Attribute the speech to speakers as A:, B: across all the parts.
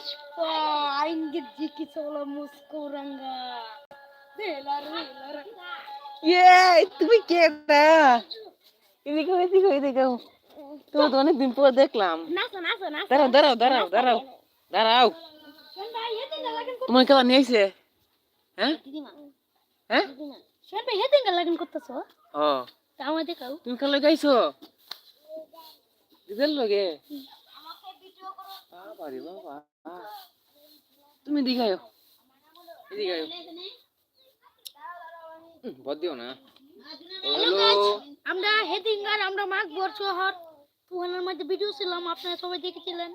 A: पुष्पा आएंगे जी की सोला मुस्कुरांगा देला रे
B: ইয়ে তুমি কে না এদিকে এদিকে এদিকে তুমি তো অনেকদিন পর দেখলাম
A: नाचो नाचो नाचो
B: দাঁড়াও দাঁড়াও দাঁড়াও দাঁড়াও দাঁড়াও
A: शोनबा ये दिन लगन को
B: তোমার খেলা নিয়ে আইছে হ্যাঁ
A: दीदीमा
B: হ্যাঁ
A: दीदीमा शोनबा ये दिन लगन করতেছো
B: ও
A: তাও দেখাও
B: তুমি খেলা গাইছো দিদের লগে
A: করো
B: বাবা। তুমি দিঘায়ো হুম, বদ দিও না। হ্যালো।
A: আমরা হেদিঙ্গার আমরা মাঘ শহর তুহানের মধ্যে ভিডিও ছিলাম আপনারা সবাই দেখেছিলেন।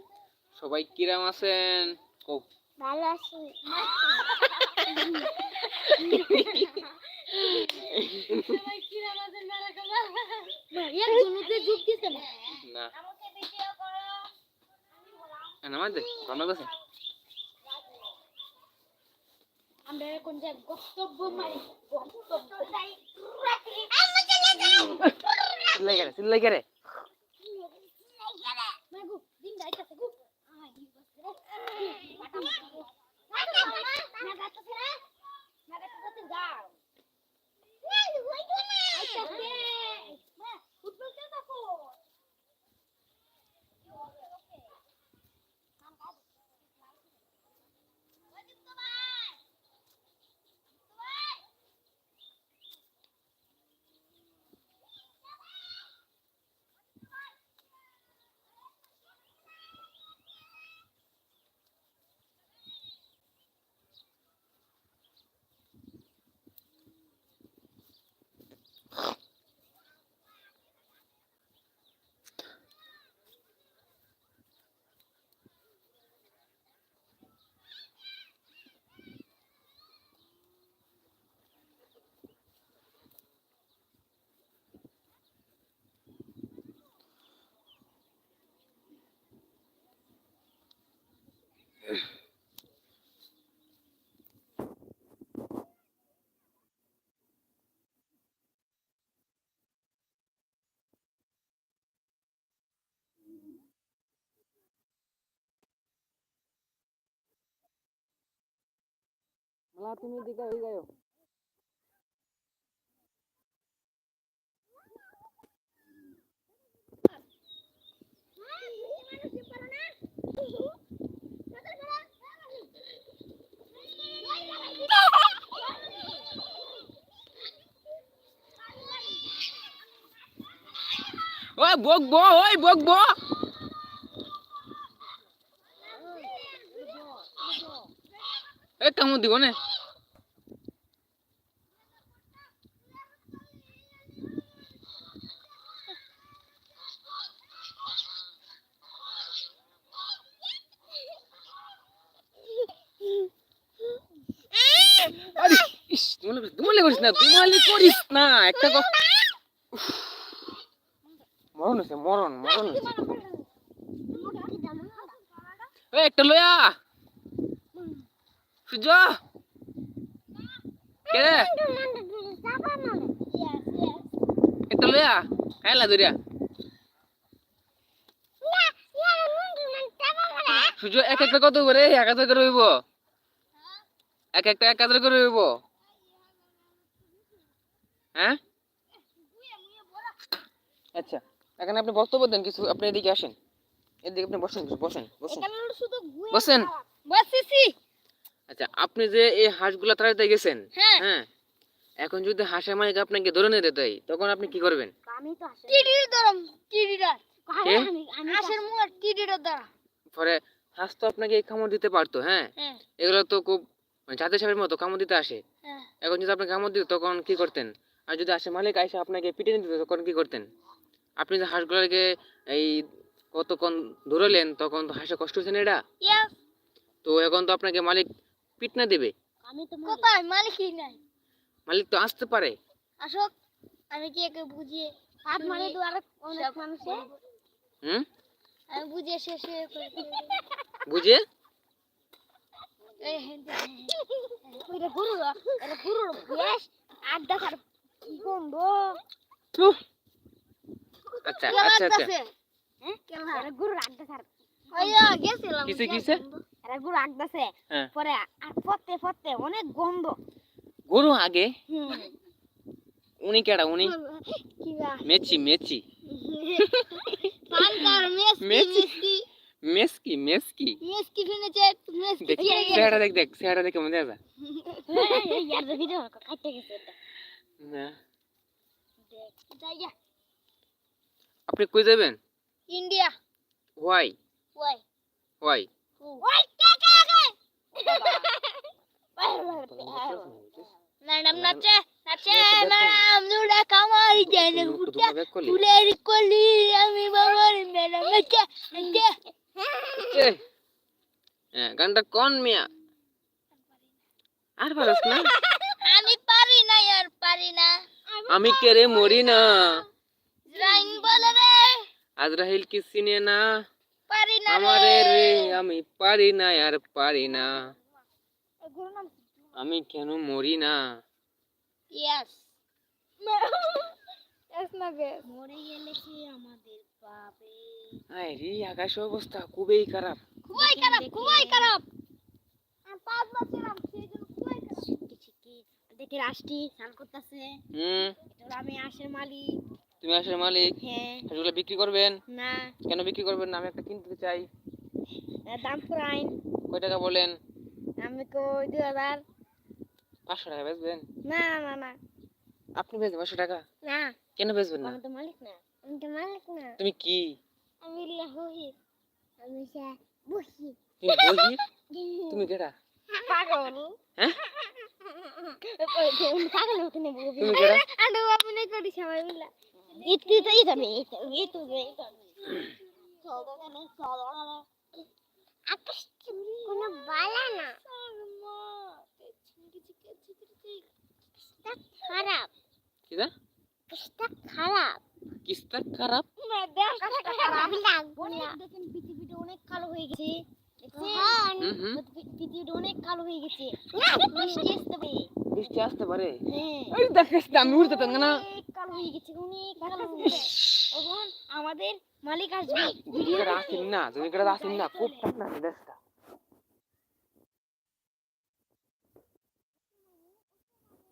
B: সবাই কিরাম আছেন? কও।
A: ভালো আছি। একজনকে যোগ দিছে না।
B: না। নামাজ দে রান্না করছে
A: আমরা এখন যে গন্তব্য মারি গন্তব্য
B: চিল্লাই গেলে চিল্লাই গেলে
A: মাগু দিন যাইতাছে গু আই
B: মালা তুমি দিঘা হয়ে গায়ো ওই বকবো ওই বকবো এ কামড় দিব না আরে ইস দুমালে করিস না দুমালে করিস না, একটা মরণ হয়েছে, মরণ মরণ একটা লয়া। সূর্য। কে একটা লয়া খাইলা দরিয়া সূর্য এক একটা কত করে? এক হাজার করে হইব। এক একটা, এক হাজার করে হইব। হ্যাঁ? আচ্ছা এখানে আপনি বক্তব্য দেন কিছু আপনি এদিকে আসেন। এদিকে আপনি বসেন বসেন বসেন। বসেন।
A: বসিছি
B: আচ্ছা আপনি যে এই হাঁসগুলা তাড়াতে গেছেন
A: হ্যাঁ।
B: হ্যাঁ এখন যদি হাঁসের মালিক আপনাকে ধরে নিতে দেয় তখন আপনি কি করবেন?
A: আমি তো টিডির ধরম টিডিরা হাঁসের মুখ টিডির দ্বারা
B: পরে হাঁস তো আপনাকে এই কামড় দিতে পারতো হ্যাঁ?
A: হ্যাঁ।
B: এগুলো তো খুব মানে জাতের সাপের মতো কামড় দিতে আসে।
A: হ্যাঁ।
B: এখন যদি আপনি কামড় দিত তখন কি করতেন? আর যদি হাঁসের মালিক এসে আপনাকে পিটে দিত তখন কি করতেন? আপনি যে হাঁসগুলোকে এই কতক্ষণ ধরলেন তখন তো হাঁসে কষ্ট হচ্ছে না এটা? তো এখন তো আপনাকে মালিক পিট না দেবে?
A: আমি তো কোথায়? মালিকই নাই।
B: মালিক তো আসতে পারে।
A: আসক আমি কি একে বুঝিয়ে হাত মানে তো আরেক অনেক মানুষে?
B: হুম?
A: আমি বুঝিয়ে শেষ হয়ে করে দিই।
B: বুঝে
A: এই হেন্তে এটা গুরু এটা গুরু বেশ আড্ডা খার কি গন্ধ
B: আচ্ছা আচ্ছা আচ্ছা
A: হ্যাঁ গুরু আড্ডা খার আইয়া গেছিলাম
B: কিসে কিসে
A: এরা গরু আগদাছে
B: হ্যাঁ।
A: পরে আর পড়তে পড়তে অনেক গন্ধ
B: গরু আগে উনি কেডা উনি মেচি মেচি
A: মেসকি মেসকি
B: মেসকি
A: ফিনেছে মেসকি
B: দেখ চেহারা দেখ দেখ চেহারা দেখে মনে আছে
A: ইয়ার ভিডিও কাটতে গেছে এটা
B: আপনি কই যাবেন?
A: India.
B: Why?
A: Why
B: why?
A: Why কে কে কে? ম্যাডাম নাচে নাচে ম্যাডাম দুটা কামাই জানে হুটা ফুলের কলি আমি বাবার ম্যাডাম নাচে নাচে।
B: গানটা কোন মিয়া? আর পারস না
A: পারি আর পারি না।
B: আমি কেরে মরি না।
A: রাইন বলে রে।
B: আজরাহিল কি চিনে না?
A: পারি না
B: আমারে রে আমি পারি না আর পারি না। আমি কেন মরি না?
A: ইয়েস ইয়েস না গে মরে গেলে কি আমাদের পাবে?
B: আয় রে আকাশ অবস্থা খুবই খারাপ।
A: খুবই খারাপ খুবই খারাপ। আমি পাঁচ বছর আম সেই জন্য খুবই খারাপ শিখি শিখি দেখি রাষ্ট্রি স্নান করতেছে।
B: হুম।
A: এটা আমি আসের মালিক।
B: তুমি আসলে মালিক?
A: হ্যাঁ।
B: সেগুলো বিক্রি করবেন?
A: না।
B: কেন বিক্রি করবেন না? আমি একটা কিনতে চাই।
A: দাম পুরাইন
B: কয় টাকা বলেন?
A: আমি কই দুই হাজার।
B: পাঁচশো টাকা বেচবেন?
A: না না না।
B: আপনি বেচবেন পাঁচশো টাকা?
A: না।
B: কেন বেচবেন না?
A: আমি তো মালিক না। আমি তো মালিক না।
B: তুমি কি?
A: আমি লাহুহি আমি সে বসি
B: তুমি বহি তুমি কেডা?
A: পাগল।
B: হ্যাঁ?
A: পাগল হতে নেব
B: তুমি
A: আপনি করি সবাই মিলা ইতি তো ইতি আমি ইতি ইতি আকাশ কোনো বালা না। খারাপ?
B: কিস্তা খারাপ?
A: দেখেন পৃথিবীটা অনেক কালো হয়ে গেছে। পৃথিবীটা অনেক কালো হয়ে গেছে। বৃষ্টি আসতে হবে
B: বৃষ্টি আসতে পারে?
A: হ্যাঁ।
B: এই দেখিস আমি উড়তে পারব না।
A: কালো হয়ে গেছে অনেক কালো হয়ে তখন আমাদের মালিক আসবে। ভিডিও
B: আসেন না তুমি কেডা আসেন না। খুব ঠান্ডা দেশটা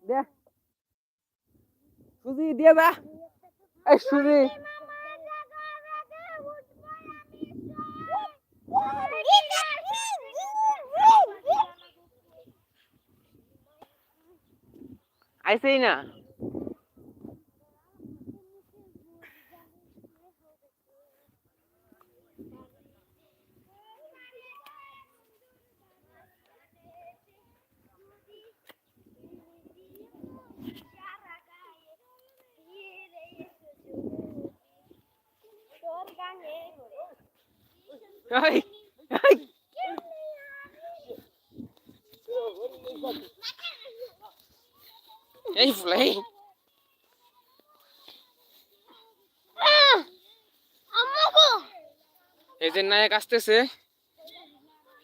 B: দে সুজি দিয়ে দা এই সুজি। আইসেই না এই এই এই ফুলাই এই। যে নায়ক আসতেছে।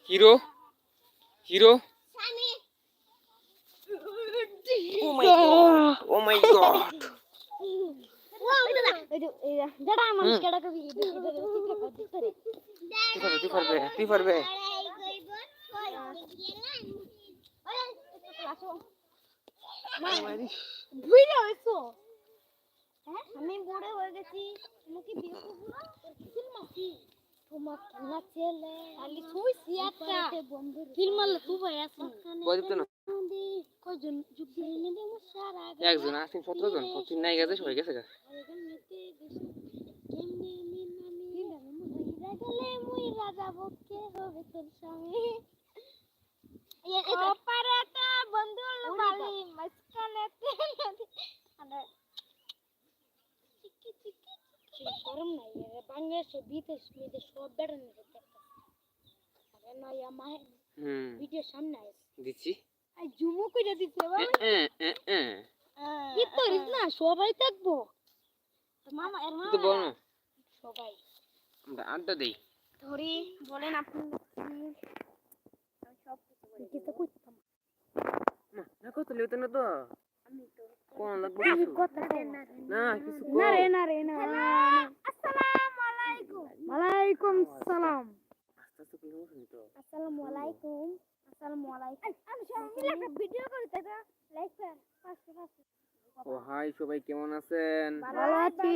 B: Hero hero. Oh
A: my God
B: oh
A: my God
B: তুই পারবে তুই পারবে
A: বুঝলে হয়েছো হ্যাঁ আমি বড় হয়ে গেছি তোমাকে বিয়ে করব না তোমার খেলা ছেলে খালি শুইছি একটা ফিল্ম আলে তুই ভাই আছো
B: বদিত না
A: কয়জন যুগ দিলে নেবে আমার সারা
B: একজন আসেন সতেরো জন প্রচুর নাই গেছে সবাই গেছে গা
A: রাজা বকে হবে তোর স্বামী অপারেটা বন্ধু বালি মাঝখানে গরম নাই বাংলাদেশে বিদেশ বিদেশ সব বেড়ে নেবে আরে না আমার
B: হুম।
A: ভিডিও সামনে আছে
B: দিচ্ছি।
A: আই জুমো কইরা। কি করিস না সবাই থাকব। মামা এর
B: তো
A: সবাই।
B: আমরা আড্ডা দেই।
A: ধরি বলেন আপনি। সব কিছু করতাম
B: কত লিওতে না তো? কোন লাগবে
A: না
B: কিছু
A: না রে। না রে না আসসালামু আলাইকুম ওয়ালাইকুম সালাম।
B: তো
A: আসসালামু আলাইকুম আসসালামু আলাইকুম আমি সবাই মিলে একটা ভিডিও করি তাই লাইক কর ফাস্ট ফাস্ট
B: ও হাই সবাই কেমন আছেন?
A: ভালো আছি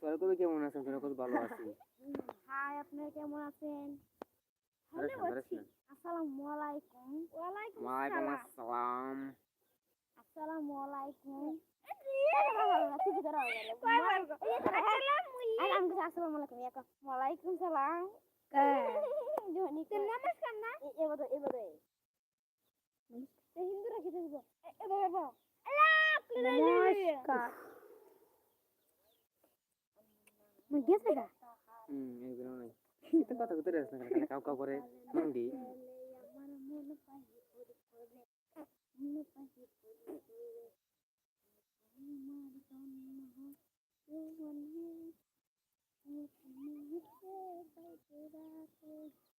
B: তোরা কবি কেমন আছেন? তোরা কত ভালো আছি?
A: হাই আপনারা কেমন আছেন? আসসালামু আলাইকুম ওয়ালাইকুম
B: ওয়ালাইকুম
A: আসসালাম
B: আসসালাম
A: আসসালামু আলাইকুম আসসালামু আলাইকুম ইয়াকা ওয়ালাইকুম সালাম জনি তো নমস্কার না এবারে এবারে হিন্দুরা কি দেখব এবারে এবারে নমস্কার মই গেছে গা
B: হুম এগুলো নাই কথা কইতে রাস না কাউ কাউ করে
A: মন পাই পড়ে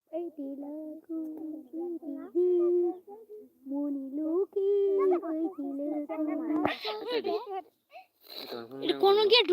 A: পড়ে মন মনি লোকি
B: এটা
A: কোন গিয়ে